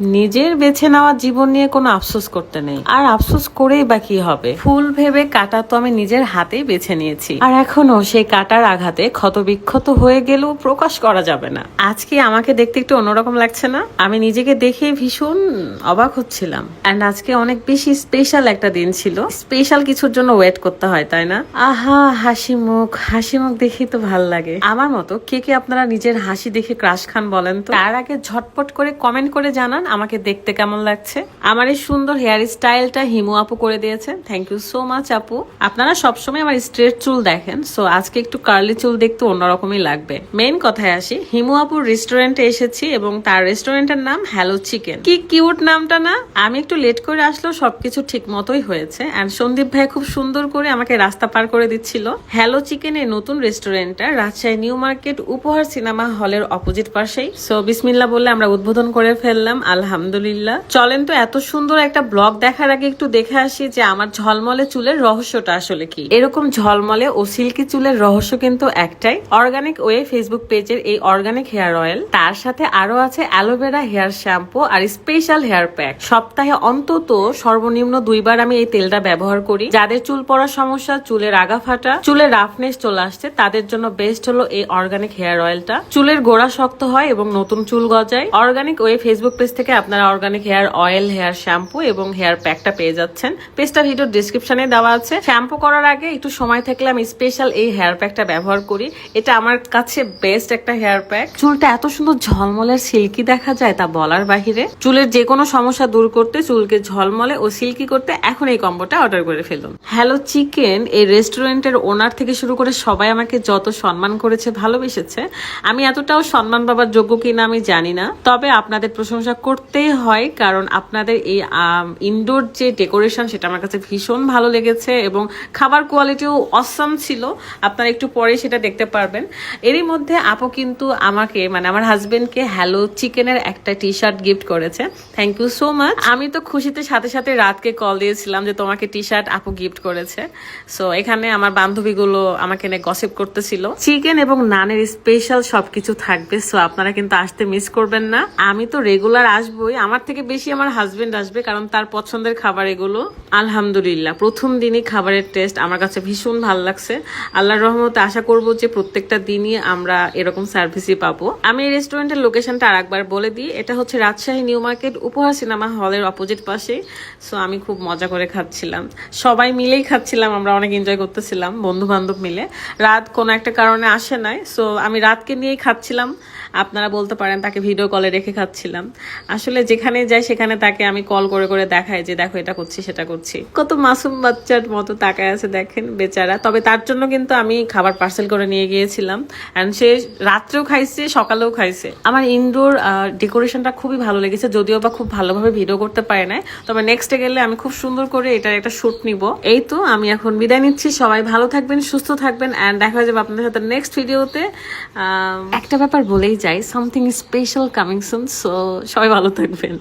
নিজের বেছে নেওয়া জীবন নিয়ে কোনো আফসোস করতে নেই। আর আফসোস করেই বা কি হবে? ফুল ভেবে কাটা তো আমি নিজের হাতেই বেছে নিয়েছি। আর এখনও সেই কাটার আঘাতে ক্ষত বিক্ষত হয়ে গেলেও প্রকাশ করা যাবে না। আজকে আমাকে দেখতে একটু অন্যরকম লাগছে না? আমি নিজেকে দেখে ভীষণ অবাক হচ্ছিলাম। অ্যান্ড আজকে অনেক বেশি স্পেশাল একটা দিন ছিল। স্পেশাল কিছুর জন্য ওয়েট করতে হয়, তাই না? আহা, হাসি মুখ। হাসি মুখ দেখেই তো ভালো লাগে। আমার মতো কে কে আপনারা নিজের হাসি দেখে ক্রাশ খান বলেন তো? তার আগে ঝটপট করে কমেন্ট করে জানান আমাকে দেখতে কেমন লাগছে? আমার এই সুন্দর হেয়ার স্টাইলটা হিমু আপু করে দিয়েছে। থ্যাংক ইউ সো মাচ আপু। আপনারা সবসময় আমার স্ট্রেট চুল দেখেন সো আজকে একটু কার্লি চুল দেখতে অন্যরকমই লাগবে। মেইন কথায় আসি, হিমু আপুর রেস্টুরেন্টে এসেছি এবং তার রেস্টুরেন্টের নাম হ্যালো চিকেন কি কিউট নামটা না? আমি একটু লেট করে আসলেও সবকিছু ঠিক মতোই হয়েছে অ্যান্ড সন্দীপ ভাই খুব সুন্দর করে আমাকে রাস্তা পার করে দিচ্ছিল। হ্যালো চিকেন চিকেনের নতুন রেস্টুরেন্টটা Rajshahi new market Uphar cinema হলের অপোজিট পাশেই। সো বিসমিল্লা বলে আমরা উদ্বোধন করে ফেললাম। আলহামদুলিল্লাহ। চলেন তো, এত সুন্দর একটা ব্লগ দেখার আগে একটু দেখে আসি যে আমার ঝলমলে চুলের রহস্যটা আসলে কি। এরকম ঝলমলে ও সিল্কি চুলের রহস্য কিন্তু একটাই। অর্গানিক ওয়ে ফেসবুক পেজের এই অর্গানিক হেয়ার অয়েল, তার সাথে আরও আছে অ্যালোভেরা হেয়ার শ্যাম্পু আর স্পেশাল হেয়ার প্যাক। সপ্তাহে অন্তত সর্বনিম্ন দুইবার আমি এই তেলটা ব্যবহার করি। যাদের চুল পড়ার সমস্যা, চুলের আগা ফাটা চুলের রাফনেস চলে আসছে, তাদের জন্য বেস্ট হলো এই অর্গানিক হেয়ার অয়েলটা। চুলের গোড়া শক্ত হয় এবং নতুন চুল গজায়। অর্গানিক ওয়ে ফেসবুক পেজ থেকে আপনারা organic hair oil hair shampoo এবং হেয়ার প্যাকটা পেয়ে যাচ্ছেন। পেজটা ভিডিও ডিসক্রিপশনে দেওয়া আছে। শ্যাম্পু করার আগে একটু সময় থাকলে আমি স্পেশাল এই হেয়ার প্যাকটা ব্যবহার করি। এটা আমার কাছে বেস্ট একটা হেয়ার প্যাক চুলটা এত সুন্দর ঝলমলের সিল্কি দেখা যায় তা বলার বাহিরে। চুলের যে কোনো সমস্যা দূর করতে চুলকে ঝলমলে ও সিল্কি করতে এখন এই কম্বোটা অর্ডার করে ফেলুন। হ্যালো চিকেন এই রেস্টুরেন্টের ওনার থেকে শুরু করে সবাই আমাকে যত সম্মান করেছে, ভালোবেসেছে, আমি এতটাও সম্মান পাবার যোগ্য কিনা আমি জানি না। তবে আপনাদের প্রশংসা করতেই হয়, কারণ আপনাদের এই ইনডোর যে ডেকোরেশন সেটা আমার কাছে ভীষণ ভালো লেগেছে এবং খাবার কোয়ালিটিও অসম ছিল। আপনারা একটু পরে সেটা দেখতে পারবেন। এরই মধ্যে আপু কিন্তু আমাকে মানে আমার হাজবেন্ডকে হ্যালো চিকেনের একটা টি শার্ট গিফট করেছে। থ্যাংক ইউ সো মাচ আমি তো খুশিতে সাথে সাথে রাতকে কল দিয়েছিলাম যে তোমাকে টি শার্ট আপু গিফট করেছে। সো এখানে আমার বান্ধবীগুলো আমাকে নিয়ে গসিপ করতেছিল। চিকেন এবং নানের স্পেশাল সবকিছু থাকবে সো আপনারা কিন্তু আসতে মিস করবেন না। আমি তো রেগুলার আসবই। আমার থেকে বেশি আমার হাজবেন্ড আসবে কারণ তার পছন্দের খাবার এগুলো। আলহামদুলিল্লাহ, প্রথম দিনই খাবারের টেস্ট আমার কাছে ভীষণ ভালো লাগছে। আল্লাহর রহমতে আশা করব যে প্রত্যেকটা দিনই আমরা এরকম সার্ভিসই পাবো। আমি এই রেস্টুরেন্টের লোকেশনটা আরেকবার বলে দিই। এটা হচ্ছে Rajshahi new market, Uphar cinema হলের অপোজিট পাশে। সো আমি খুব মজা করে খাচ্ছিলাম। সবাই মিলেই খাচ্ছিলাম, আমরা অনেক এনজয় করতেছিলাম বন্ধু বান্ধব মিলে। রাত কোনো একটা কারণে আসে নাই। সো আমি রাতকে নিয়েই খাচ্ছিলাম। আপনারা বলতে পারেন তাকে ভিডিও কলে রেখে খাচ্ছিলাম। আসলে যেখানে যাই, সেখানে তাকে আমি কল করে করে দেখাই যে, দেখো, এটা করছি, সেটা করছি। কত মাসুম বাচ্চার মতো তাকায় আছে দেখেন বেচারা। তবে তার জন্য কিন্তু আমি খাবার পার্সেল করে নিয়ে গিয়েছিলাম। অ্যান্ড সে রাত্রেও খাইছে, সকালেও খাইছে। আমার ইনডোর ডেকোরেশনটা খুবই ভালো লেগেছে, যদিও বা খুব ভালোভাবে ভিডিও করতে পারে না তবে নেক্সটে গেলে আমি খুব সুন্দর করে এটার একটা শ্যুট নিব। এই তো, আমি এখন বিদায় নিচ্ছি। সবাই ভালো থাকবেন, সুস্থ থাকবেন অ্যান্ড দেখা যাবে আপনাদের সাথে নেক্সট ভিডিওতে একটা ব্যাপার বলেই যাই something special coming soon so সবাই ভালো থাকবেন।